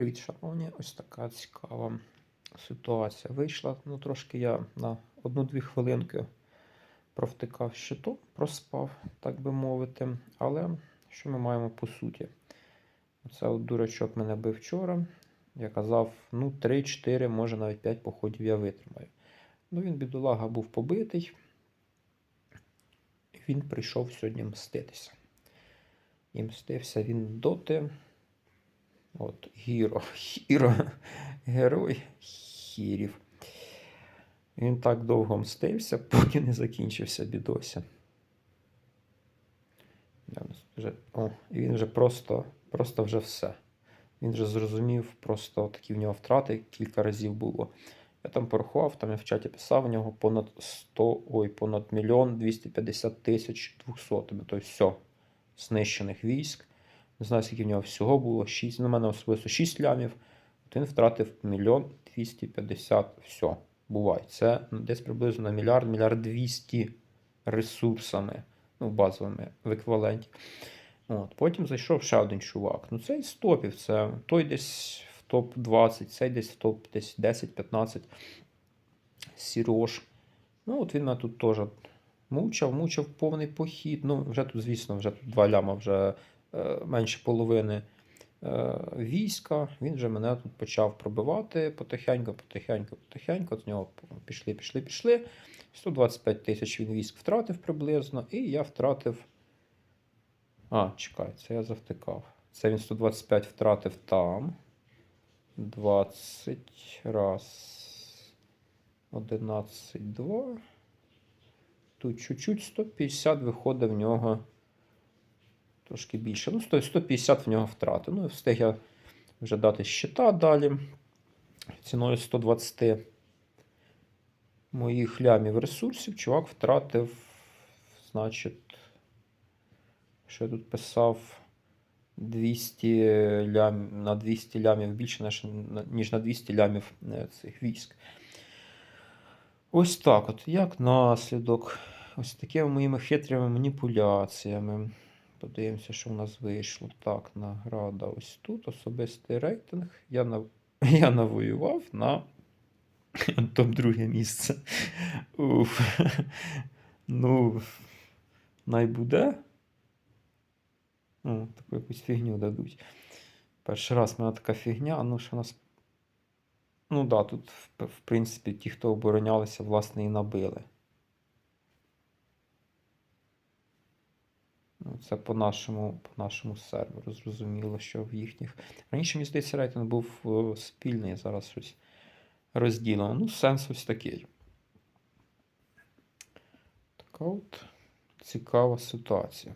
Привіт, шановні. Ось така цікава ситуація вийшла. Ну, трошки я на одну-дві хвилинки провтикав щитом, проспав, так би мовити. Але що ми маємо по суті? Оце от дурачок мене бив вчора. Я казав, ну, 3-4, може навіть 5 походів я витримаю. Ну, він, бідолага, був побитий. Він прийшов сьогодні мститися. І мстився він доти. От, Гіро, Гіро, герой хірів. Він так довго мстився, поки не закінчився бідося. О, він вже просто, просто вже все. Він вже зрозумів, просто такі в нього втрати кілька разів було. Я там порахував, там я в чаті писав, у нього понад 100, ой, понад мільйон 250 тисяч 200. Тобто все, знищених військ. Не знаю, скільки в нього всього було. 6, на мене особисто 6 лямів. От він втратив мільйон 250. Все, буває. Це десь приблизно на мільярд, мільярд 200 ресурсами, ну, базовими в еквіваленті. От. Потім зайшов ще один чувак. Ну, цей з топів. Це той десь в топ-20, цей десь в топ десь 10-15. Сірож. Ну, от він мене тут теж мучав, мучав повний похід. Ну, вже тут, звісно, вже тут два ляма вже менше половини е, війська. Він вже мене тут почав пробивати потихеньку, потихеньку, потихеньку. От з нього пішли, пішли, пішли. 125 тисяч він військ втратив приблизно, і я втратив. А, чекай, це я завтикав. Це він 125 втратив там. 20 раз. 11, 2. Тут чуть-чуть 150 виходить в нього трошки більше. Ну, 100 150 в нього втрати. Ну, встиг я вже дати щита далі. Ціною 120 моїх лямів ресурсів. Чувак втратив, значить, що я тут писав 200 лям, на 200 лямів більше, ніж на- 200 лямів е, цих військ. Ось так от, як наслідок, ось такими моїми хитрими маніпуляціями. Подивимося, що в нас вийшло. Так, награда ось тут. Особистий рейтинг. Я, нав... я навоював на топ-друге місце. Уф. Ну, найбуде. О, таку якусь фігню дадуть. Перший раз в мене така фігня, ну що нас. Ну да, тут, в принципі, ті, хто оборонялися, власне, і набили. Це по нашому, по нашому серверу. Зрозуміло, що в їхніх. Раніше, мені здається, рейтинг був е, спільний, зараз щось розділено. Ну, сенс ось такий. Така от цікава ситуація.